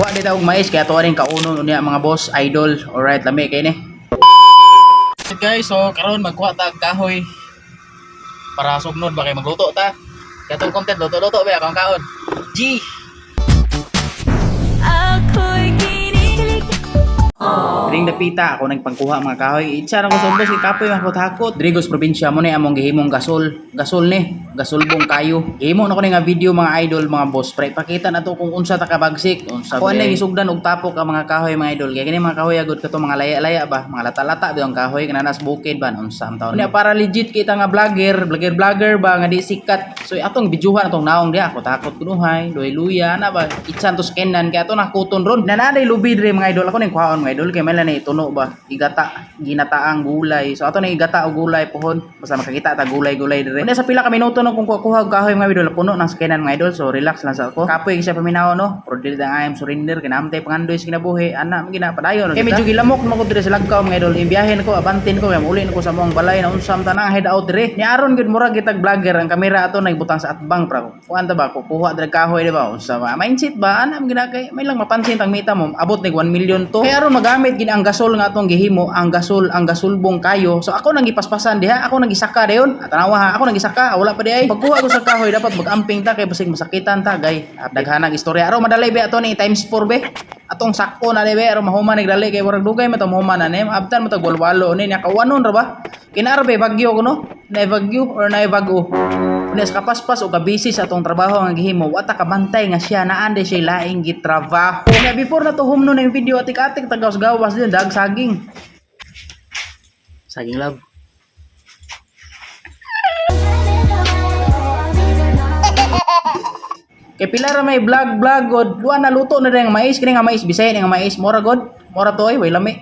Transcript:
Kuha dito og mais kaya tuwa rin kaunon unya mga boss, idol. Alright, lami kay ni. Guys, so karon magkuha ta og kahoy para sugnod ba kay magluto ta. Kaya itong content luto-luto ba akong kaon. G. ako'y kinikilig Ring dapita ako nagpangkuha mga kahoy. Itsa ra ko sa boss kay kapoy hakot-hakot. Drigos probinsya mo ni among gihimong gasol. Gasol ni, gasolbong kayo. Gihimo na ko ni nga video mga idol mga boss. Pre pakita na to kung unsa ta kabagsik, unsa ba ni isugdan og tapok ang mga kahoy mga idol. Kaya kini mga kahoy agud kato mga laya-laya ba, mga lata-lata ba ang kahoy kananas bukid ba unsa am taon. Para legit kita nga vlogger, vlogger vlogger ba nga di sikat. So atong videohan atong naong dia ako takot kunuhay, doy luya na ba. Itsan to skenan kaya ato nakuton ron. Nananay lubi dire mga idol ako ning kuhaon mga idol kay may na ituno ba igata ginataang gulay. So ato na igata og gulay pohon basta makakita ta gulay-gulay dire. Una sa pila ka minuto no kung kuha kahoy mga idol puno ng skenan mga idol. So relax lang sa ako. Kapoy siya paminaw no. Pero dili ta ayam surrender kinamtay pangandoy sa kinabuhi. Ana gina padayon. Kay medyo gilamok mo ko dire sa lagkaw mga idol. Imbiyahin ko abantin ko kay uli ko sa mong balay na unsam tanang head out dire. Ni aron gud mura gitag vlogger ang kamera ato nagbutang sa atbang pra. Kuan ta ba kukuha dire kahoy di ba? Unsa ba? Mindset ba ana gina kay may lang mapansin tang mita mo abot nig 1 million to. Kaya aron magamit gini ang gasol nga atong gihimo, ang gasol, ang gasulbong kayo. So ako nang gipaspasan diha, ako nang gisaka dayon. At tanawa ha, ako nang gisaka, wala pa di ay. Pagkuha ko sa kahoy dapat magamping ta kay basig masakitan ta gay. Daghanang istorya. Aro madalay be ato ni times 4 be. Atong sakto na di be, aro mahuman nagdali kay warag dugay matong mahuman na ni. Abtan mo tag walwalo ni nya kawanon ra ba? Kinara be bagyo ko no? Na bagyo or na bago. Nes kapaspas o kabisi sa atong trabaho nga gihimo, wata ka bantay nga siya naande siya laing gitrabaho. Nga before na to hum no yung video atik-atik tagaws gawas din dag saging. Saging love. Kay pila ra may vlog vlog god, duha na luto na nga mais kini nga mais bisaya ni nga mais mora god. Mora to ay way lami.